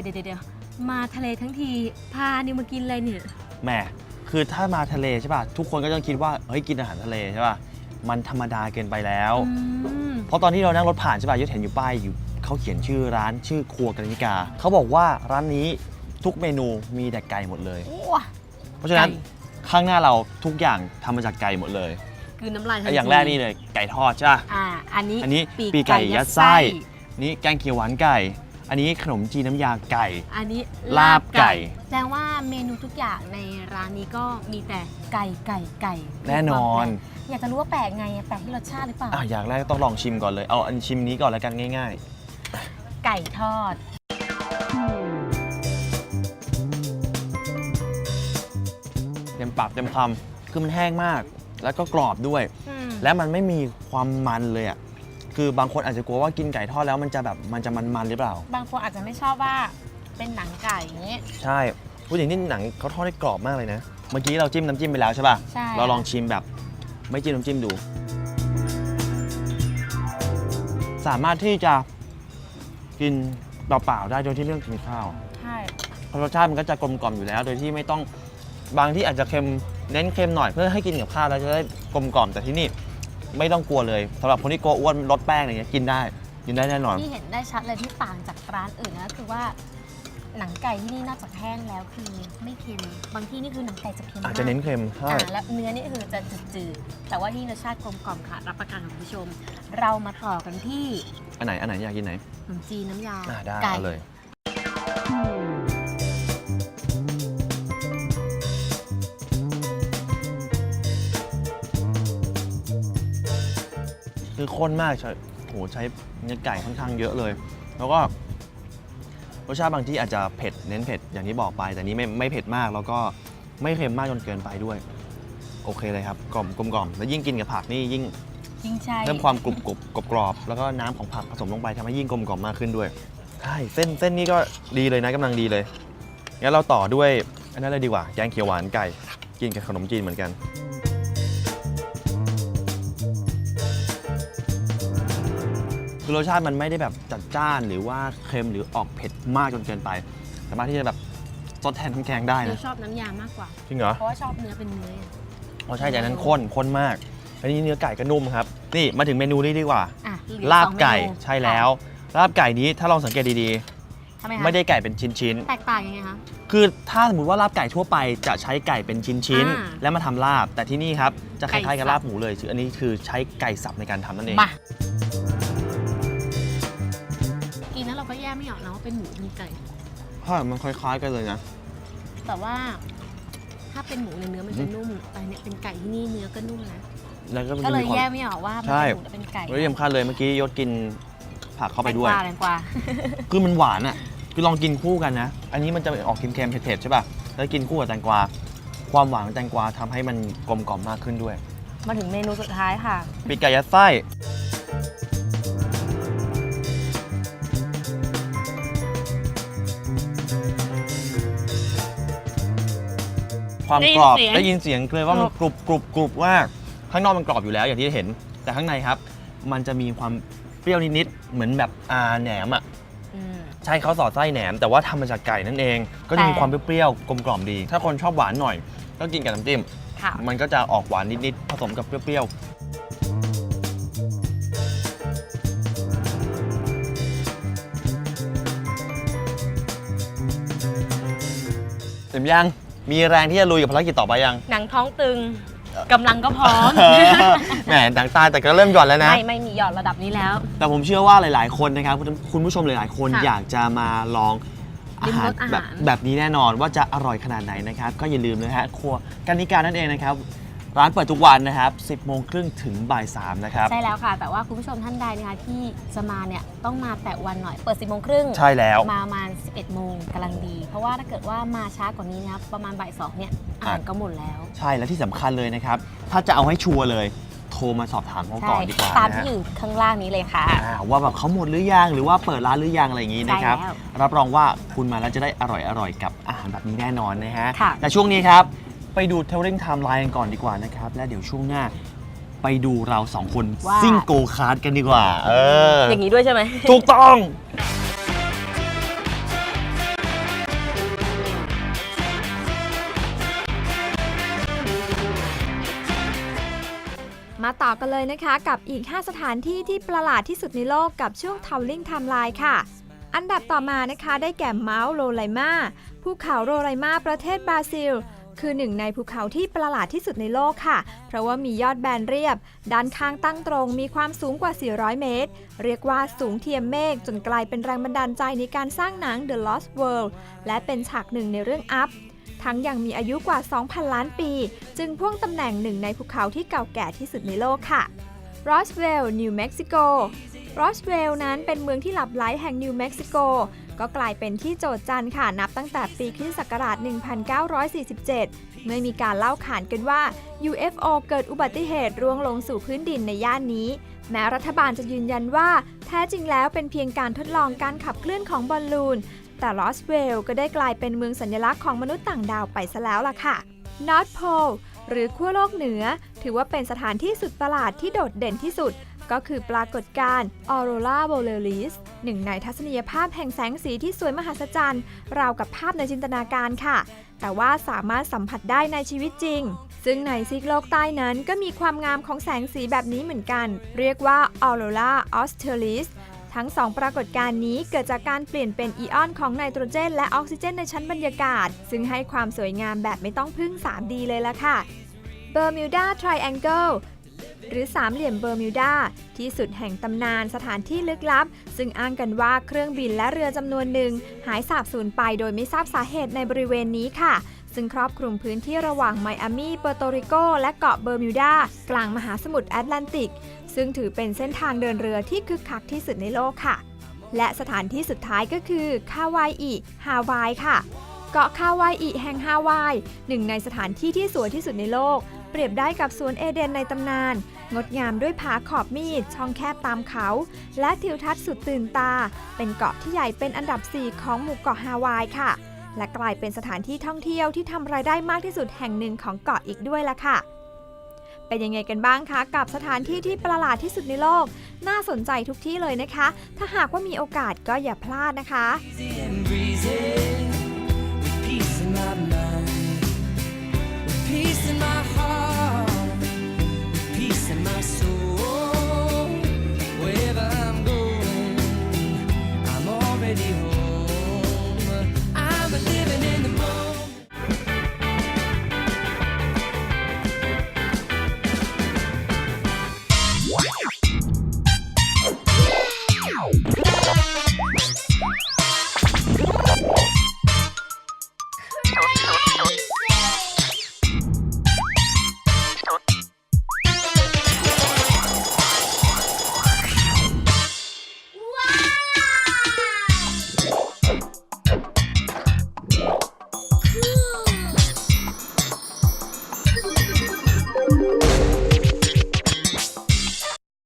ยวเดี๋ยวเดี๋ยวมาทะเลทั้งทีพานิวมากินอะไรเนี่ยแหมคือถ้ามาทะเลใช่ป่ะ ทุกคนก็ต้องคิดว่า เฮ้ย กินอาหารทะเลใช่ป่ะ มันธรรมดาเกินไปแล้ว อืมเพราะตอนที่เรานั่งรถผ่านใช่ป่ะยุทธเห็นอยู่ป้ายอยู่เขาเขียนชื่อร้านชื่อครัวกรนิกา เขาบอกว่าร้านนี้ทุกเมนูมีแต่ไก่หมดเลย ว้า เพราะฉะนั้นไก่ ข้างหน้าเราทุกอย่างทำมาจากไก่หมดเลยคือน้ำลายทันไอ้ทีอย่างแรกนี่เลยไก่ทอดใช่ป่ะ อ่าอันนี้อันนี้ปีกไก่ยัดไส้ นี่แกงเขียวหวานไก่ อันนี้ขนมจีนน้ำยาไก่ อันนี้ลาบไก่ แสดงว่าเมนูทุกอย่างในร้านนี้ก็มีแต่ไก่ไก่ไก่แน่นอน อยากจะรู้ว่าแปลกไงอะแปลกที่รสชาติหรือเปล่าอะอย่างแรกต้องลองชิมก่อนเลย เอาอันชิมนี้ก่อนแล้วกันง่าย ไก่ทอด ๆ เต็มปากเต็มคำคือมันแห้งมาก แล้วก็กรอบด้วยอืมและมันไม่มีความมันเลยอะ คือบางคนอาจจะกลัวว่ากินไก่ทอดแล้วมันจะแบบมันจะมันๆหรือเปล่า บางคนอาจจะไม่ชอบว่าเป็นหนังไก่อย่างเงี้ยใช่ผู้หญิงนี่หนังเขาทอดได้กรอบมากเลยนะ เมื่อกี้เราจิ้มน้ำจิ้มไปแล้วใช่ป่ะ ใช่ เราลองชิมแบบไม่จิ้มน้ำจิ้มดู สามารถที่จะกินเปล่าๆได้โดยที่ไม่ต้องกินข้าวใช่ เพราะรสชาติมันก็จะกลมกล่อมอยู่แล้ว โดยที่ไม่ต้องบางที่อาจจะเค็มเน้นเค็มหน่อยเพื่อให้กินกับข้าวแล้วจะได้กลมกล่อมแต่ที่นี่ ไม่ต้องกลัวเลยสำหรับคนที่กลัวอ้วนลดแป้งอะไรเงี้ยกินได้กินได้แน่นอน ที่เห็นได้ชัดเลยที่ต่างจากร้านอื่นนะคือว่าหนังไก่ที่นี่นอกจากแห้งแล้วคือไม่เค็มบางที่นี่คือหนังไก่จะเค็มมากอาจจะเน้นเค็มใช่ อ่าแล้วเนื้อนี่คือจะจืดๆแต่ว่าที่รสชาติกลมกล่อมค่ะ รับประกันค่ะคุณผู้ชม เรามาต่อกันที่อันไหนอันไหนอยากกินไหน ขนมจีนน้ำยาอ่าได้ไก่เอาเลย คือข้นมากใช้โหใช้เนื้อไก่ค่อนข้างเยอะเลย แล้วก็รสชาติบางที่อาจจะเผ็ดเน้นเผ็ดอย่างที่บอกไป แต่นี้ไม่ไม่เผ็ดมากแล้วก็ไม่เค็มมากจนเกินไปด้วย โอเคเลยครับกลมกลมกล่อมแล้วยิ่งกินกับผักนี่ยิ่งจริงใช่เพิ่มความกรุบกรุบกรอบกรอบแล้วก็น้ำของผักผสมลงไปทำให้ยิ่งกลมกล่อมมากขึ้นด้วยใช่เส้นเส้นนี้ก็ดีเลยนะกำลังดีเลยงั้นเราต่อด้วยอันนั้นเลยดีกว่าแกงเขียวหวานไก่กินกับขนมจีนเหมือนกัน คือรสชาติมันไม่ได้แบบจัดจ้านหรือว่าเค็มหรือออกเผ็ดมากจนเกินไป สามารถที่จะแบบทดแทนน้ำแกงได้เรานะชอบน้ำยามากกว่า จริงเหรอ เพราะว่าชอบเนื้อเป็นเนื้อ อ๋อใช่แต่อันนั้นข้นข้นมากอันนี้เนื้อไก่ก็นุ่มครับ นี่มาถึงเมนูนี้ดีกว่า อะเหลือลาบสองเมนูไก่ใช่แล้ว ลาบไก่นี้ถ้าลองสังเกตดีทำไมๆ คะไม่ได้ไก่เป็นชิ้นแตกต่างยังไงคะ ๆ คือถ้าสมมติว่าลาบไก่ทั่วไปจะใช้ไก่เป็นชิ้นอ่าๆ แล้วมาทำลาบ แต่ที่นี่ครับจะคไก่ล้ายๆกับสับ ลาบหมูเลยคืออันนี้คือใช้ไก่สับในการทำนั่นเอง มา แล้วเราก็แยกไม่ออกนะว่าเป็นหมูเป็นไก่ ใช่มันคล้ายๆกันเลยนะ แต่ว่าถ้าเป็นหมูในยเนื้อมันจะนุ่มแต่เนี่ยเป็นไก่ที่นี่เนื้อก็นุ่มนะ แล้วก็มันก็จะเลมียควาแยมกไม่ออกว่ามันใช่ เป็นหมูหรือเป็นไก่แล้วที่สำคัญเลยเมื่อกี้ยศกินผักเข้าไปด้วยแตงกวาแตงกวาคือมันหวานอะ คือลองกินคู่กันนะ อันนี้มันจะออกเค็มๆเผ็ดๆใช่ป่ะ แล้วกินคู่กับแตงกวา ความหวานของแตงกวาทำให้มันกลมกล่อมมากขึ้นด้วย มาถึงเมนูสุดท้ายค่ะ ปีกไก่ยัดไส้ ความกรอบได้ได้ยิยินนเสีเสียยงงเลยว่ามันกรุบกรุบกรุบมากข้างนอกมันกรอบอยู่แล้วอย่างที่เห็น แต่ข้างในครับ มันจะมีความเปรี้ยวนิดๆเหมือนแบบอาแหนมอะอืมใช่เขาสอดไส้แหนม แต่ว่าทำมาจากไก่นั่นเอง ก็จะมีแต่ ความเปรี้ยวๆกลมกล่อมดี ถ้าคนชอบหวานหน่อย ก็กินกับน้ำจิ้ม ค่ะ มันก็จะออกหวานนิด ๆ ผสมกับเปรี้ยว ๆเต็มยัง มีแรงที่จะลุยกับภารกิจต่อไปยัง หนังท้องตึงกำลังก็พร้อม แหมดังตาแต่ก็เริ่มหย่อนแล้วนะ ไม่ไม่มีหยอดระดับนี้แล้ว แต่ผมเชื่อว่าหลาย ๆ คนนะครับคุณคุณผู้ชมหลาย ๆ คนค่ะอยากจะมาลองอาหารลิ้มรสอาหาร แบบแบบนี้แน่นอนว่าจะอร่อยขนาดไหนนะครับ ก็อย่าลืมนะฮะครัวกันนิการนั่นเองนะครับ ร้านเปิดทุกวันนะครับ 10 โมงครึ่งถึงบ่าย3นะครับ ใช่แล้วค่ะ แต่ว่าคุณผู้ชมท่านใดนะคะที่จะมาเนี่ยต้องมาแต่วันหน่อย เปิด 10 โมงครึ่งใช่แล้ว มาประมาณ 11 โมงกำลังดี เพราะว่าถ้าเกิดว่ามาช้ากว่านี้นะครับประมาณบ่ายสองเนี่ยอาหารก็หมดแล้ว ใช่และที่สำคัญเลยนะครับ ถ้าจะเอาให้ชัวร์เลย โทรมาสอบถามเขาก่อนดีกว่าตามนะที่ฮะอยู่ข้างล่างนี้เลยค่ะ อ่าว่าแบบเขาหมดหรือยังหรือว่าเปิดร้านหรือยังอะไรอย่างนี้นะครับ ใช่แล้วรับรองว่าคุณมาแล้วจะได้อร่อยอร่อยกับอาหารแบบนี้แน่นอนนะฮะค่ะ แต่ช่วงนี้ครับ ไปดูเทเล i n ไทม์ไลน์กันก่อนดีกว่านะครับ และเดี๋ยวช่วงหน้าไปดูเราสองคนซิ่งโกคาร์ดกันดีกว่าเออ อย่างนี้ด้วยใช่ไหม ถูกต้อง มาต่อกันเลยนะคะ กับอีก 5 สถานที่ที่ประหลาดที่สุดในโลกกับช่วงเทลลิงไทม์ไลน์ค่ะ อันดับต่อมานะคะได้แก่เมาส์โรไลมาภูเขาโรไลมาประเทศบราซิล คือหนึ่งในภูเขาที่ประหลาดที่สุดในโลกค่ะ เพราะว่ามียอดแบนเรียบ ด้านข้างตั้งตรงมีความสูงกว่า 400 เมตร เรียกว่าสูงเทียมเมฆจนกลายเป็นแรงบันดาลใจในการสร้างหนัง The Lost World และเป็นฉากหนึ่งในเรื่อง Up ทั้งยังมีอายุกว่า 2,000 ล้านปี จึงพ่วงตำแหน่งหนึ่งในภูเขาที่เก่าแก่ที่สุดในโลกค่ะ Roswell นิวเม็กซิโก Roswell นั้นเป็นเมืองที่หลับไหลแห่งนิวเม็กซิโก ก็กลายเป็นที่โจทย์จันค่ะนับตั้งแต่ปีคริสตศักราช 1947 เมื่อมีการเล่าขานกันว่า UFO เกิดอุบัติเหตุร่วงลงสู่พื้นดินในย่านนี้ แม้รัฐบาลจะยืนยันว่า แท้จริงแล้วเป็นเพียงการทดลองการขับเคลื่อนของบอลลูน แต่ลอสเวลก็ได้กลายเป็นเมืองสัญลักษณ์ของมนุษย์ต่างดาวไปซะแล้วล่ะค่ะ North Pole หรือขั้วโลกเหนือ ถือว่าเป็นสถานที่สุดประหลาดที่โดดเด่นที่สุด ก็คือปรากฏการณ์ Aurora Borealis หนึ่งในทัศนียภาพแห่งแสงสีที่สวยมหัศจรรย์ ราวกับภาพในจินตนาการค่ะ แต่ว่าสามารถสัมผัสได้ในชีวิตจริง ซึ่งในซีกโลกใต้นั้นก็มีความงามของแสงสีแบบนี้เหมือนกัน เรียกว่า Aurora Australis ทั้งสองปรากฏการณ์นี้เกิดจากการเปลี่ยนเป็นอีออนของไนโตรเจน และออกซิเจนในชั้นบรรยากาศ ซึ่งให้ความสวยงามแบบไม่ต้องพึ่ง 3D เลยละค่ะ Bermuda Triangle หรือสามเหลี่ยมเบอร์มิวดาที่สุดแห่งตำนานสถานที่ลึกลับ ซึ่งอ้างกันว่าเครื่องบินและเรือจำนวนหนึ่ง หายสาบสูญไปโดยไม่ทราบสาเหตุในบริเวณนี้ค่ะ ซึ่งครอบคลุมพื้นที่ระหว่างไมอามีเปอร์โตริโก และเกาะเบอร์มิวดากลางมหาสมุทรแอตแลนติก ซึ่งถือเป็นเส้นทางเดินเรือที่คึกคักที่สุดในโลกค่ะ และสถานที่สุดท้ายก็คือคาวายอิฮาวายค่ะเกาะคาวายอิแห่งฮาวาย หนึ่งในสถานที่ที่สวยที่สุดในโลก เปรียบได้กับสวนเอเดนในตำนาน งดงามด้วยผาขอบมีด ช่องแคบตามเขา และทิวทัศน์สุดตื่นตา เป็นเกาะที่ใหญ่เป็นอันดับ 4 ของหมู่เกาะฮาวายค่ะ และกลายเป็นสถานที่ท่องเที่ยวที่ทำรายได้มากที่สุดแห่งหนึ่งของเกาะอีกด้วยล่ะค่ะ เป็นยังไงกันบ้างคะ กับสถานที่ที่ประหลาดที่สุดในโลก น่าสนใจทุกที่เลยนะคะ ถ้าหากว่ามีโอกาสก็อย่าพลาดนะคะ